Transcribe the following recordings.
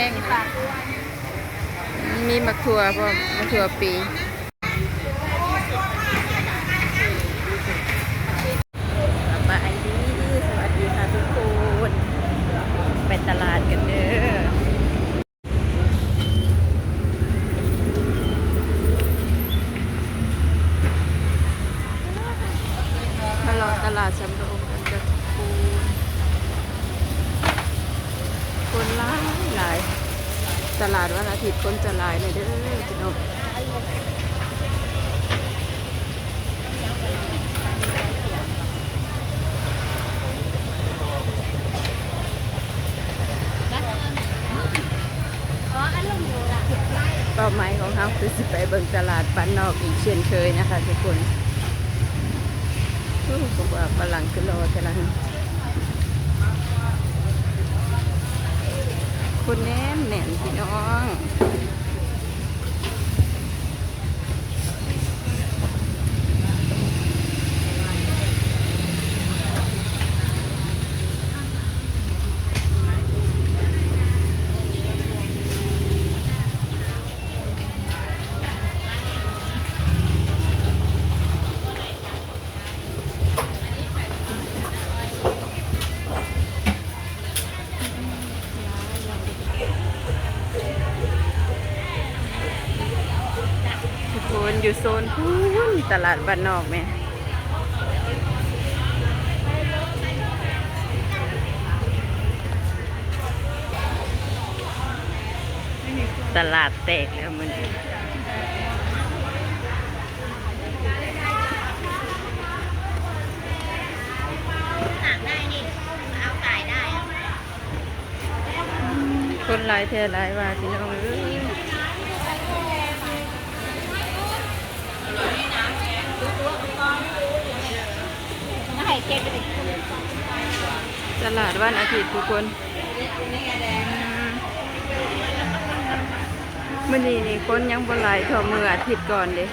รงมีมักถั่วพร้อมมักถั่วปีสบายดีสวัสดีค่ะทุกคนไปตลาดกันเด้อมารอตลาดสำโรงกันจะคูคนหลายหลาย ตลาดวันอาทิตย์คนจะหลายเลยเด้อพี่น้องเป้าหมายของเขาคือสิไป เบิ่งตลาดบ้านนอกอีกเช่นเคยนะคะทุกคนผมว่าฝรั่งคือรอแต่ละคนแน่นแน่นพี่น้อง อยู่โซนพูนตลาดบ้านนอกแม่ตลาดแตกแล้วมันคนหลายแท่หลายว่าพี่น้องเอ้ย ตลาดวันอาทิตย์ทุกคนมื่อนี้นี่คนยังบหลายเท่ามืออาทิตย์ก่อนเด้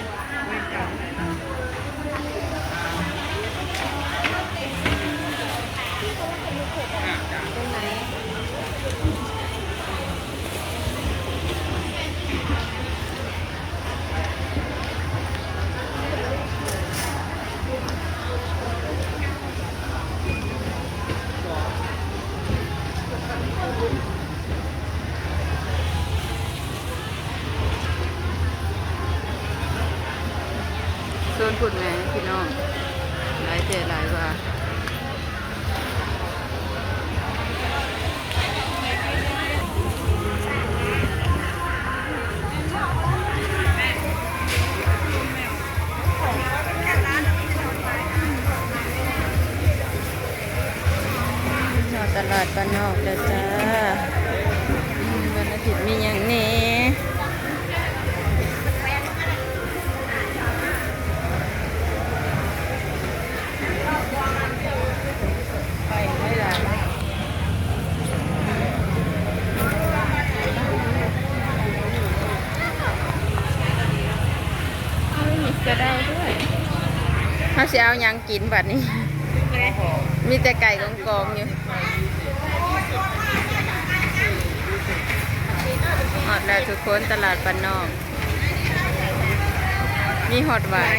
เขาจะเอายังกินบัดนี้ มีแต่ไก่กองกองอยู่หอดแล้วทุกคนตลาดปันนอก มีหอดหวาย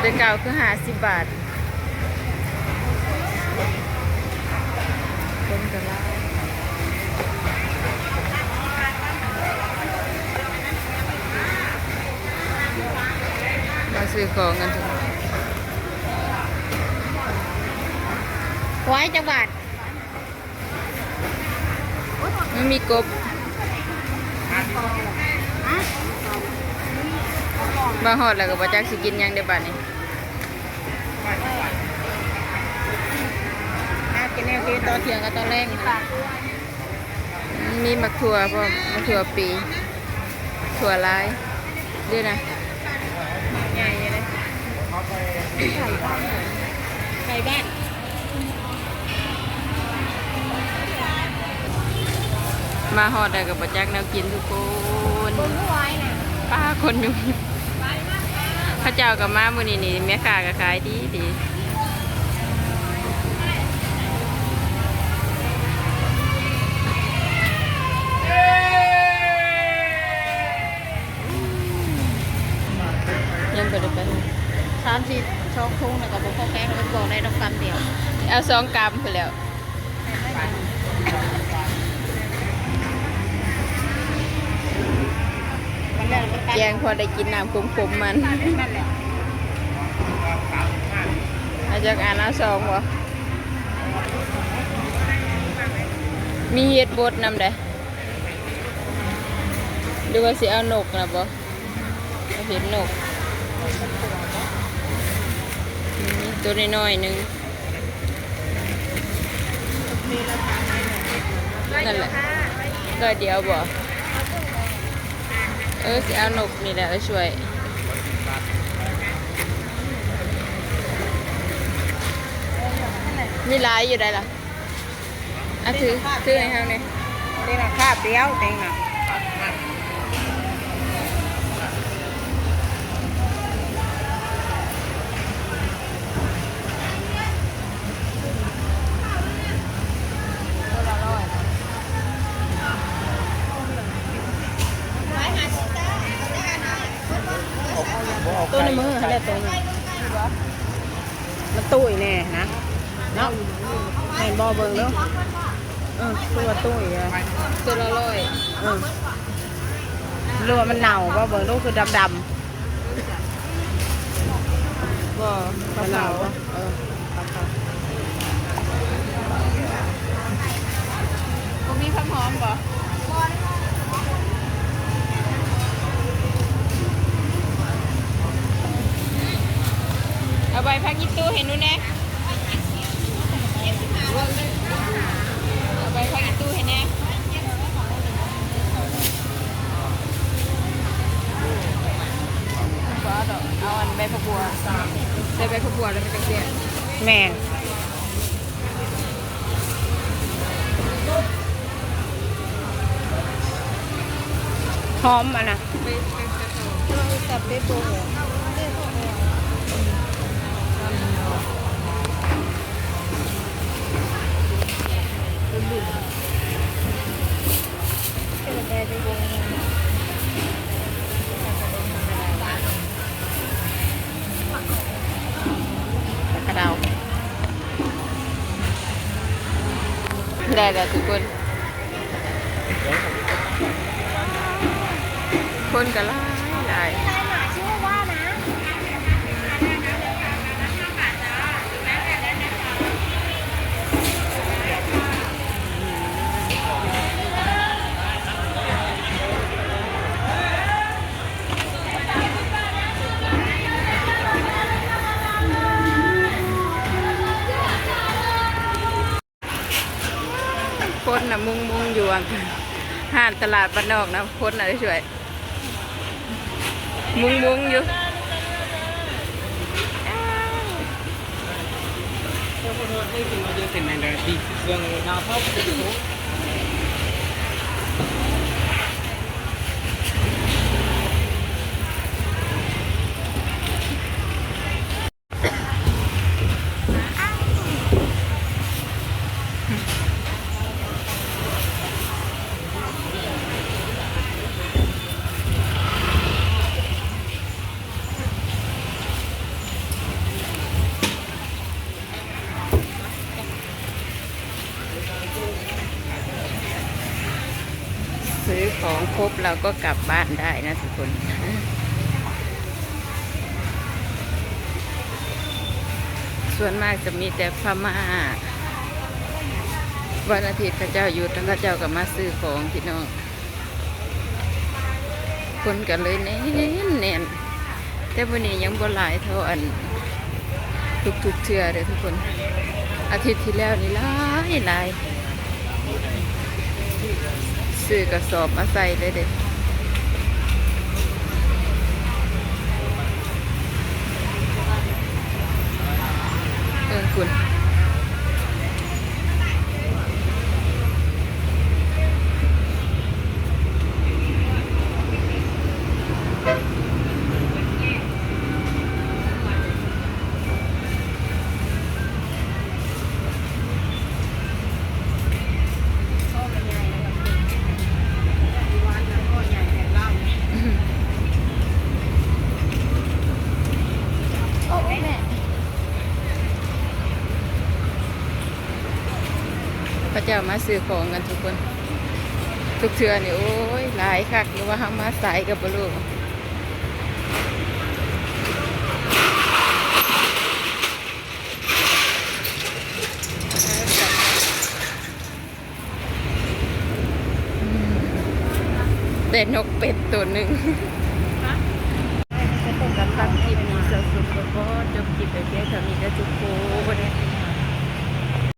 เดือเก่าคือหาสิบบาทคนกระลา ซื้อของกันทุกไว้จังหวัดไม่มีกบมาหอดแล้วก็บาจักสิกินยังได้บัดนี้อากินแนวกินตอนเที่ยงกับตอนแรกมีมักถั่วพร้อมักถั่วปี ถั่วลายด้วยนะ ใหญ่เลย ไก่บ้านไก่บ้านมาหอดแล้วก็บาจักแนวกินทุกคนคนไม่ไหวน่ะป้าคนอยู่พระเจ้ากับมามือนี่นี่แม่ค้าก็ขายดีดี เอาสองกรัมไปแล้วแกงพอได้กินน้ำขมๆมันนั่นอาจากอ่านเอาสองบ่มีเห็ดบดนำได้หรือว่าสิเอานกนะบ่เอเห็ดนก ตัวน้อยๆหนึ่ง นั่นแหละก็เดียวบ่เออสิเอานกนี่แหละเอาช่วยมีลายอยู่ได้ล่ะอะถือถือให้เฮาเนี่ยเต็งนะคาบเดียวเต็งนะ ตัวในมือเขาเรียกตัวนึงมันตุ้ยแน่นะเนาะแม่นบ่เบิ่งเด้อเออตัวตุ้ยอะตัวละร้อยเออรัวามันเน่าบ่เบิ่งดูคือดำดบ่ำเขามันเผาเน่าบ่เออ พักยิตู้เห็นดูแน่เอาใบพักยิตู้เห็นแน่บ่เอาดอกเอาอันใบผักบัวใส่ใบผักบัวแล้วมันจะเสียแม่นหอมอะนะจับได้ตั กระเดาได้แล้วทุกคน คนก็ไล่ไล่ มุงอยู่อะห้านตลาดบ้านนอกนะคนน่ะช่วย มุงมุงอยู่ ซื้อของครบเราก็กลับบ้านได้นะทุกคนส่วนมากจะมีแต่พม่าวันอาทิตย์พระเจ้าหยุดแล้วพระเจ้าก็มาซื้อของพี่น้อง คนกันเลยแน่นแน่นแต่วันนี้ยังบ่หลายเท่าอัน ทุกๆเทื่อเลยทุกคน อาทิตย์ที่แล้วนี่หลายหลาย ซื้อกระสอบมาใส่เลยเด็ดเออคุณ เจ้ามาซื้อของกันทุกคน ทุกเทื่อนี่โอ้ยหลายคักหรือว่าเฮามาสายกับบลูกแต่นกเป็ดตัวหนึ่ง